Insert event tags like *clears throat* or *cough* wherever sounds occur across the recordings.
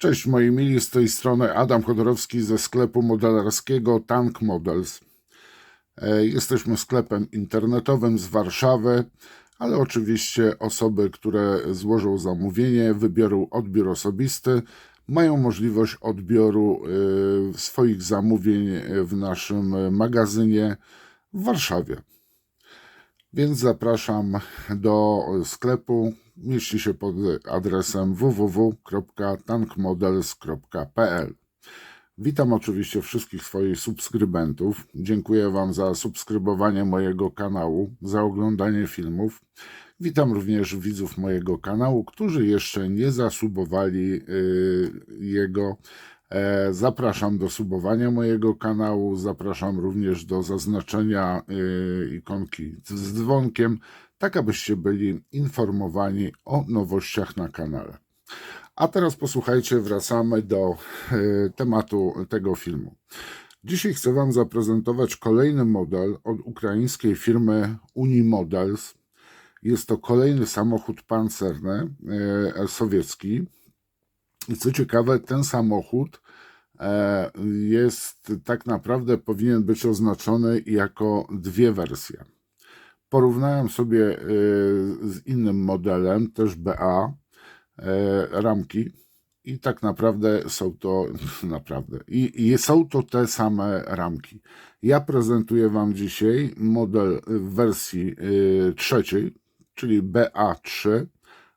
Cześć moi mili, z tej strony Adam Chodorowski ze sklepu modelarskiego Tank Models. E, Jesteśmy sklepem internetowym z Warszawy, ale oczywiście osoby, które złożą zamówienie, wybiorą odbiór osobisty, mają możliwość odbioru e, swoich zamówień w naszym magazynie w Warszawie. Więc zapraszam do sklepu. Mieści się pod adresem www.tankmodels.pl. Witam oczywiście wszystkich swoich subskrybentów. Dziękuję Wam za subskrybowanie mojego kanału, za oglądanie filmów. Witam również widzów mojego kanału, którzy jeszcze nie zasubowali y, jego. E, Zapraszam do subowania mojego kanału, zapraszam również do zaznaczenia y, ikonki z dzwonkiem, tak abyście byli informowani o nowościach na kanale. A teraz posłuchajcie, wracamy do y, tematu tego filmu. Dzisiaj chcę Wam zaprezentować kolejny model od ukraińskiej firmy Unimodels. Jest to kolejny samochód pancerny sowiecki, i co ciekawe, ten samochód e, jest tak naprawdę powinien być oznaczony jako dwie wersje. Porównałem sobie e, z innym modelem, też BA, e, ramki i tak naprawdę są to *laughs* naprawdę i, i są to te same ramki. Ja prezentuję Wam dzisiaj model w wersji trzeciej, czyli BA3,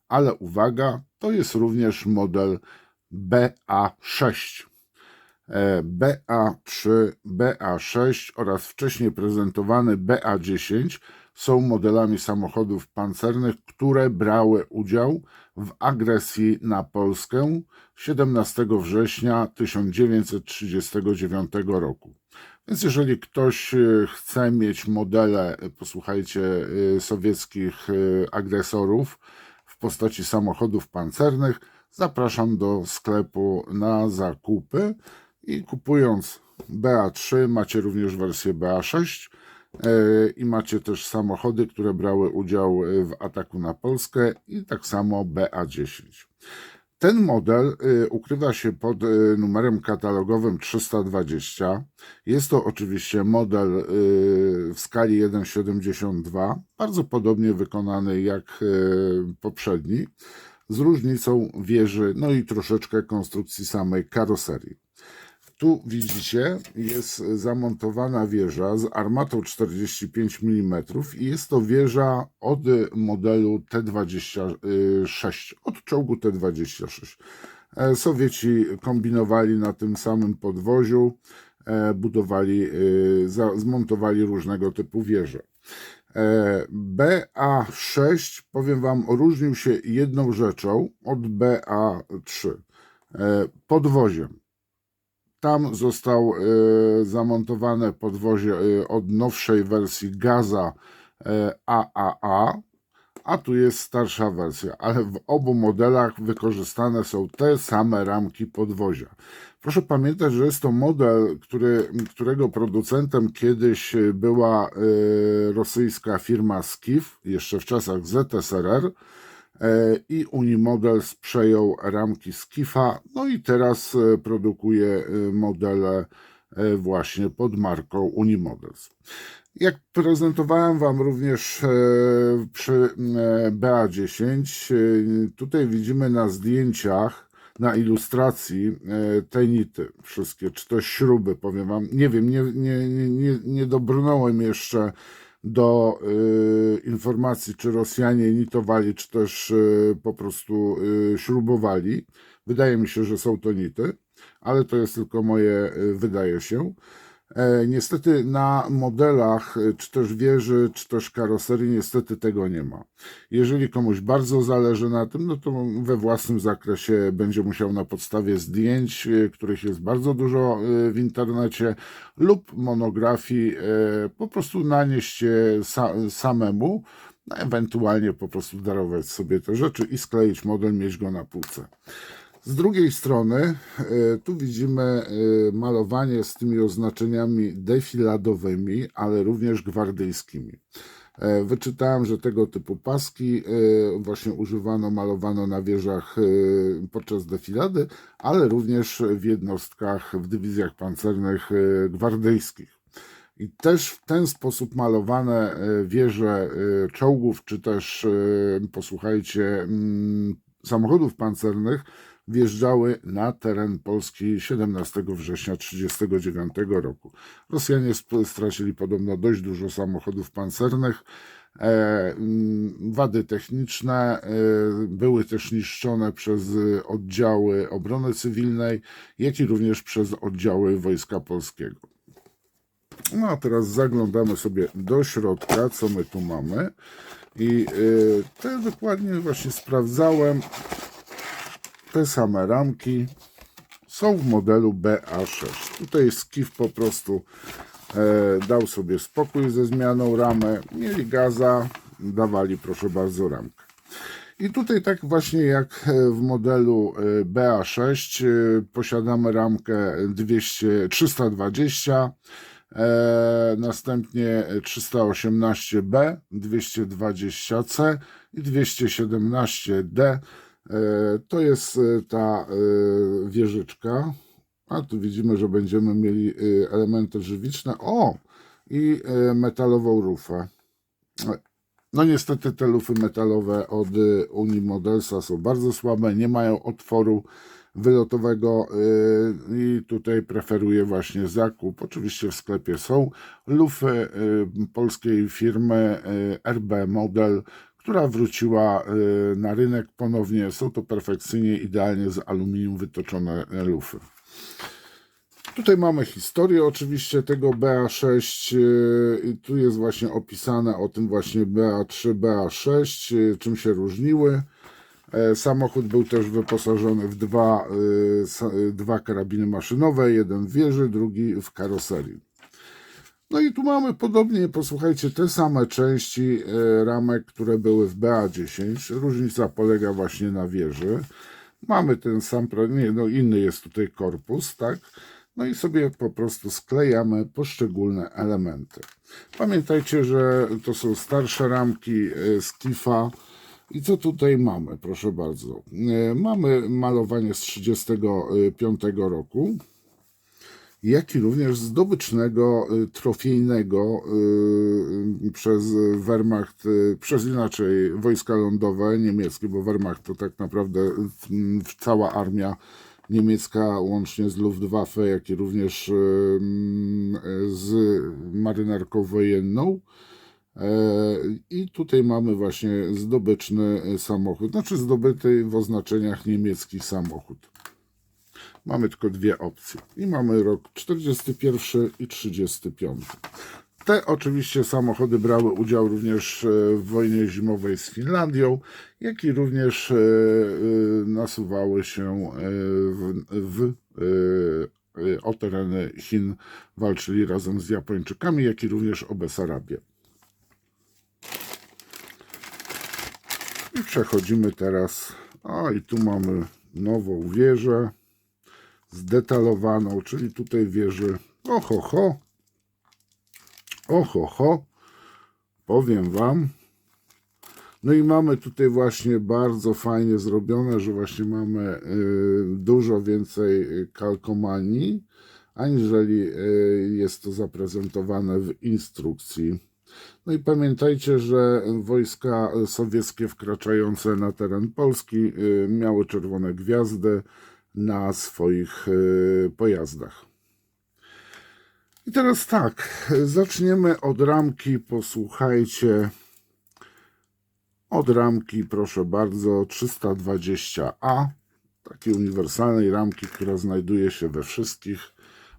ale uwaga, to jest również model BA6. E, BA3, BA6 oraz wcześniej prezentowany BA10 są modelami samochodów pancernych, które brały udział w agresji na Polskę 17 września 1939 roku. Więc jeżeli ktoś e, chce mieć modele, posłuchajcie, e, sowieckich agresorów w postaci samochodów pancernych, zapraszam do sklepu na zakupy i kupując BA3 macie również wersję BA6 e, i macie też samochody, które brały udział w ataku na Polskę i tak samo BA10. Ten model e, ukrywa się pod e, numerem katalogowym 320. Jest to oczywiście model w skali 1,72, bardzo podobnie wykonany jak poprzedni z różnicą wieży, no i troszeczkę konstrukcji samej karoserii. Tu widzicie, jest zamontowana wieża z armatą 45 mm i jest to wieża od modelu T26, od czołgu T26. E, Sowieci kombinowali na tym samym podwoziu, e, budowali, e, zmontowali różnego typu wieże. E, BA6, powiem Wam, różnił się jedną rzeczą od BA3. E, podwoziem. Tam został e, zamontowane podwozie od nowszej wersji Gaza AAA, a tu jest starsza wersja, ale w obu modelach wykorzystane są te same ramki podwozia. Proszę pamiętać, że jest to model, który, którego producentem kiedyś była rosyjska firma Skif, jeszcze w czasach ZSRR, i Unimodels przejął ramki Skifa, no i teraz y, produkuje modele właśnie pod marką Unimodels. Jak prezentowałem Wam również e, przy e, BA10, e, tutaj widzimy na zdjęciach, na ilustracji te nity wszystkie, czy to śruby, powiem Wam. Nie wiem, nie, nie, nie, nie dobrnąłem jeszcze do y, informacji, czy Rosjanie nitowali, czy też y, po prostu y, śrubowali. Wydaje mi się, że są to nity, ale to jest tylko moje, wydaje się. E, niestety na modelach, e, czy też wieży, czy też karoserii, niestety tego nie ma. Jeżeli komuś bardzo zależy na tym, no to we własnym zakresie będzie musiał na podstawie zdjęć, e, których jest bardzo dużo w internecie, lub monografii po prostu nanieść je samemu, no ewentualnie po prostu darować sobie te rzeczy i skleić model, mieć go na półce. Z drugiej strony e, tu widzimy e, malowanie z tymi oznaczeniami defiladowymi, ale również gwardyjskimi. E, Wyczytałem, że tego typu paski właśnie używano, malowano na wieżach podczas defilady, ale również w jednostkach, w dywizjach pancernych gwardyjskich. I też w ten sposób malowane wieże czołgów, czy też, posłuchajcie, mm, samochodów pancernych wjeżdżały na teren Polski 17 września 1939 roku. Rosjanie stracili podobno dość dużo samochodów pancernych. E, mm, wady techniczne e, były też niszczone przez e, oddziały obrony cywilnej, jak i również przez oddziały Wojska Polskiego. No a teraz zaglądamy sobie do środka, co my tu mamy. I y, te dokładnie właśnie sprawdzałem. Te same ramki są w modelu BA6. Tutaj Skif po prostu e, dał sobie spokój ze zmianą ramy. Mieli gaza, dawali proszę bardzo ramkę. I tutaj tak właśnie jak e, w modelu e, BA6 e, posiadamy ramkę 200, 320, e, następnie 318B, 220C i 217D. E, To jest e, ta e, wieżyczka. A tu widzimy, że będziemy mieli elementy żywiczne. O! I metalową rufę. No niestety te lufy metalowe od y, Unii Modelsa są bardzo słabe, nie mają otworu wylotowego i tutaj preferuję właśnie zakup. Oczywiście w sklepie są lufy polskiej firmy RB Model, która wróciła y, na rynek ponownie. Są to perfekcyjnie, idealnie z aluminium wytoczone y, lufy. Tutaj mamy historię oczywiście tego BA6. yy, i Tu jest właśnie opisane o tym właśnie BA3, BA6, yy, czym się różniły. E, Samochód był też wyposażony w dwa, dwa karabiny maszynowe, jeden w wieży, drugi w karoserii. No i tu mamy podobnie, posłuchajcie, te same części e, ramek, które były w BA10. Różnica polega właśnie na wieży. Mamy ten sam, nie, no inny jest tutaj korpus, tak? No i sobie po prostu sklejamy poszczególne elementy. Pamiętajcie, że to są starsze ramki e, z Kifa. I co tutaj mamy, proszę bardzo? E, Mamy malowanie z 1935 roku jak i również zdobycznego, y, trofiejnego y, przez Wehrmacht, y, przez inaczej wojska lądowe niemieckie, bo Wehrmacht to tak naprawdę y, cała armia niemiecka, łącznie z Luftwaffe, jak i również y, z marynarką wojenną. E, I tutaj mamy właśnie zdobyczny samochód, znaczy zdobyty w oznaczeniach niemiecki samochód. Mamy tylko dwie opcje. I mamy rok 41 i 35. Te oczywiście samochody brały udział również e, w wojnie zimowej z Finlandią, jak i również e, e, nasuwały się w, w, o tereny Chin, walczyli razem z Japończykami, jak i również o Besarabię. I przechodzimy teraz. O, i tu mamy nową wieżę zdetalowaną, czyli tutaj wieży oho ho, oho ho, powiem wam. No i mamy tutaj właśnie bardzo fajnie zrobione, że właśnie mamy y, dużo więcej kalkomanii, aniżeli y, jest to zaprezentowane w instrukcji. No i pamiętajcie, że wojska sowieckie wkraczające na teren Polski y, miały czerwone gwiazdy na swoich y, pojazdach. I teraz tak, zaczniemy od ramki, posłuchajcie. Od ramki, proszę bardzo, 320A, takiej uniwersalnej ramki, która znajduje się we wszystkich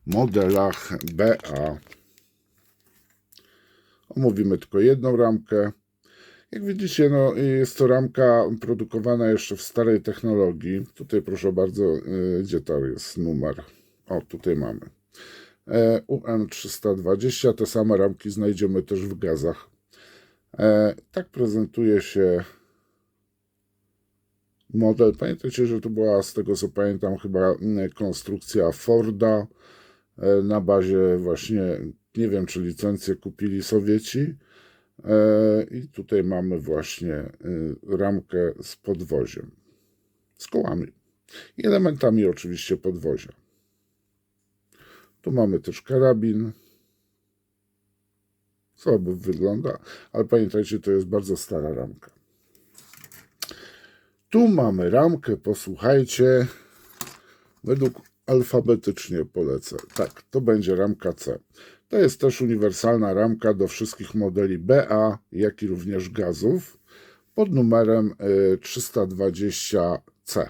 modelach BA. Omówimy tylko jedną ramkę. Jak widzicie, no, jest to ramka produkowana jeszcze w starej technologii. Tutaj proszę bardzo, y, gdzie to jest numer? O, tutaj mamy. E, UM320, te same ramki znajdziemy też w gazach. E, tak prezentuje się model. Pamiętajcie, że to była, z tego co pamiętam, chyba mm, konstrukcja Forda e, na bazie właśnie, nie wiem, czy licencję kupili Sowieci, E, I tutaj mamy właśnie y, ramkę z podwoziem, z kołami i elementami oczywiście podwozia. Tu mamy też karabin. Słabo wygląda, ale pamiętajcie, to jest bardzo stara ramka. Tu mamy ramkę, posłuchajcie, według alfabetycznie polecę. Tak, to będzie ramka C. To jest też uniwersalna ramka do wszystkich modeli BA, jak i również gazów pod numerem y, 320C.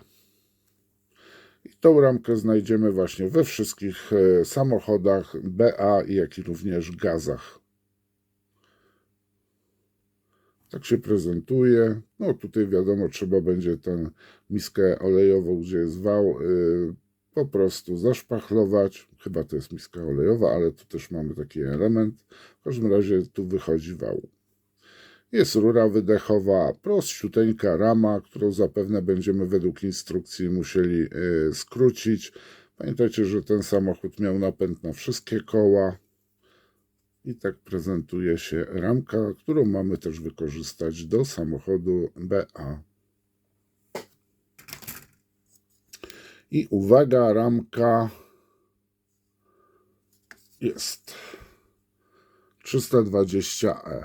I tą ramkę znajdziemy właśnie we wszystkich y, samochodach BA, jak i również gazach. Tak się prezentuje. No tutaj wiadomo, trzeba będzie tę miskę olejową, gdzie jest wał, y, po prostu zaszpachlować. Chyba to jest miska olejowa, ale tu też mamy taki element. W każdym razie tu wychodzi wał. Jest rura wydechowa, prościuteńka rama, którą zapewne będziemy według instrukcji musieli y, skrócić. Pamiętajcie, że ten samochód miał napęd na wszystkie koła. I tak prezentuje się ramka, którą mamy też wykorzystać do samochodu BA. I uwaga, ramka jest 320e.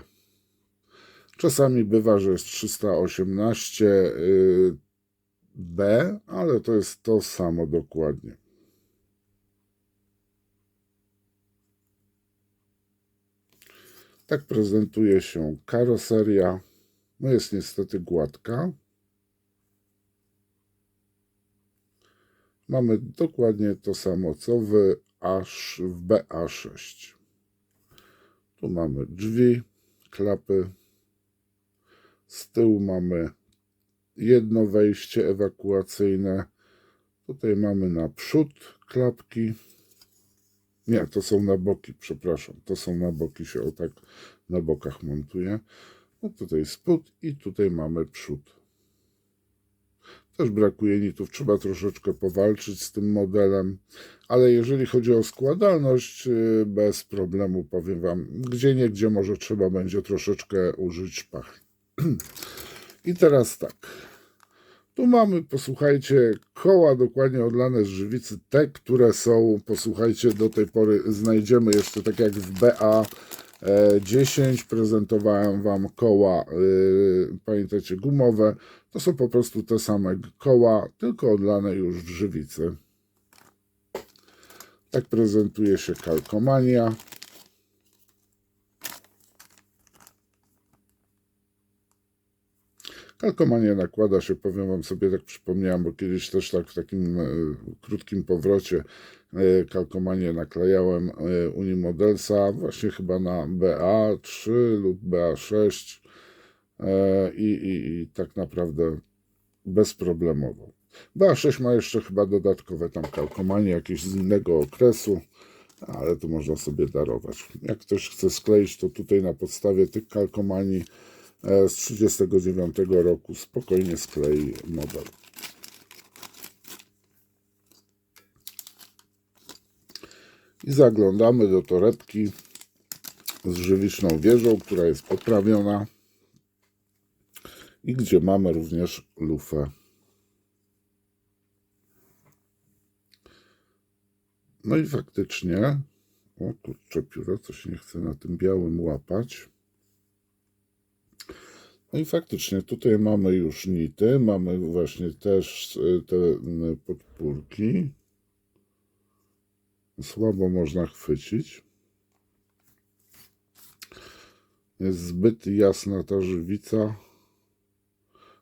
Czasami bywa, że jest 318b, ale to jest to samo dokładnie. Tak prezentuje się karoseria. No jest niestety gładka. Mamy dokładnie to samo co w, aż w BA6. Tu mamy drzwi, klapy. Z tyłu mamy jedno wejście ewakuacyjne. Tutaj mamy naprzód klapki. Nie, to są na boki, przepraszam. To są na boki, się o tak na bokach montuje. No tutaj spód i tutaj mamy przód. Też brakuje nitów, trzeba troszeczkę powalczyć z tym modelem, ale jeżeli chodzi o składalność, yy, bez problemu powiem Wam, gdzie nie, gdzie może trzeba będzie troszeczkę użyć szpachli. *clears throat* I teraz tak. Tu mamy, posłuchajcie, koła dokładnie odlane z żywicy, te, które są, posłuchajcie, do tej pory znajdziemy jeszcze tak jak w BA 10 prezentowałem Wam koła, yy, gumowe. To są po prostu te same koła, tylko odlane już w żywicy. Tak prezentuje się kalkomania. Kalkomania nakłada się, powiem Wam sobie, tak przypomniałem, bo kiedyś też tak w takim e, krótkim powrocie e, kalkomanię naklejałem e, Unimodelsa, właśnie chyba na BA3 lub BA6 e, i, i, i tak naprawdę bezproblemowo. BA6 ma jeszcze chyba dodatkowe tam kalkomanie jakieś z innego okresu, ale to można sobie darować. Jak ktoś chce skleić, to tutaj na podstawie tych kalkomanii z 39 roku spokojnie sklei model. I zaglądamy do torebki z żywiczną wieżą, która jest poprawiona i gdzie mamy również lufę. No i faktycznie, o kurczę pióro, coś nie chcę na tym białym łapać. No i faktycznie tutaj mamy już nity, mamy właśnie też y, te podpórki. Słabo można chwycić. Jest zbyt jasna ta żywica.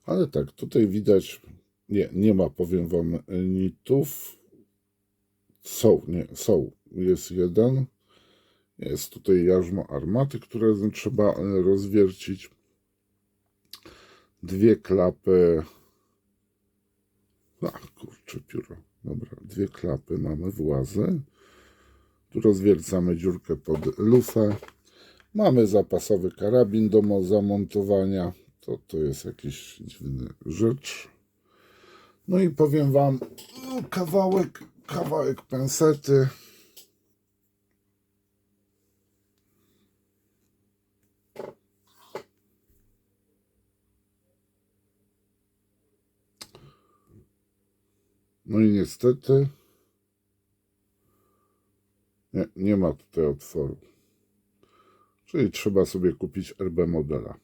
Ale tak, tutaj widać, nie, nie ma, powiem Wam, nitów. Są, nie, są. Jest jeden. Jest tutaj jarzmo armaty, które trzeba e, rozwiercić. Dwie klapy. A, kurczę, pióro. Dobra, dwie klapy mamy włazy. Tu rozwiercamy dziurkę pod lufę. Mamy zapasowy karabin do mo- zamontowania. To, to jest jakiś dziwny rzecz. No i powiem Wam, no, kawałek, kawałek pensety. No i niestety nie, nie ma tutaj otworu. Czyli trzeba sobie kupić RB modela.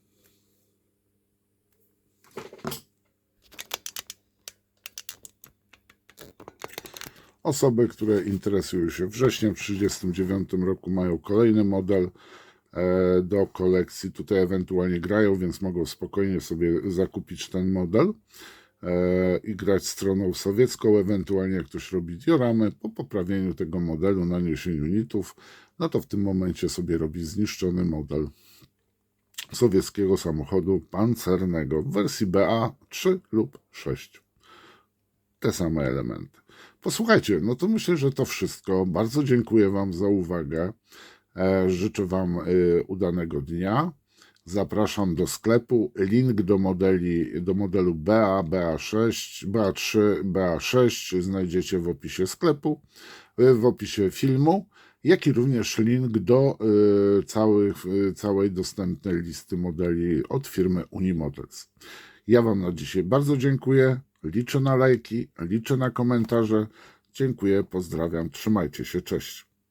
Osoby, które interesują się wrześniem w 1939 roku mają kolejny model e, do kolekcji. Tutaj ewentualnie grają, więc mogą spokojnie sobie zakupić ten model i grać stroną sowiecką. Ewentualnie jak ktoś robi dioramy po poprawieniu tego modelu, naniesieniu nitów, no to w tym momencie sobie robi zniszczony model sowieckiego samochodu pancernego w wersji BA 3 lub 6 te same elementy. Posłuchajcie, no to myślę, że to wszystko. Bardzo dziękuję Wam za uwagę. E, życzę Wam e, udanego dnia. Zapraszam do sklepu. Link do modeli, do modelu BA, BA6, BA3, BA6 znajdziecie w opisie sklepu, w opisie filmu, jak i również link do e, całych, e, całej dostępnej listy modeli od firmy Unimodels. Ja Wam na dzisiaj bardzo dziękuję. Liczę na lajki, liczę na komentarze. Dziękuję, pozdrawiam, trzymajcie się, cześć.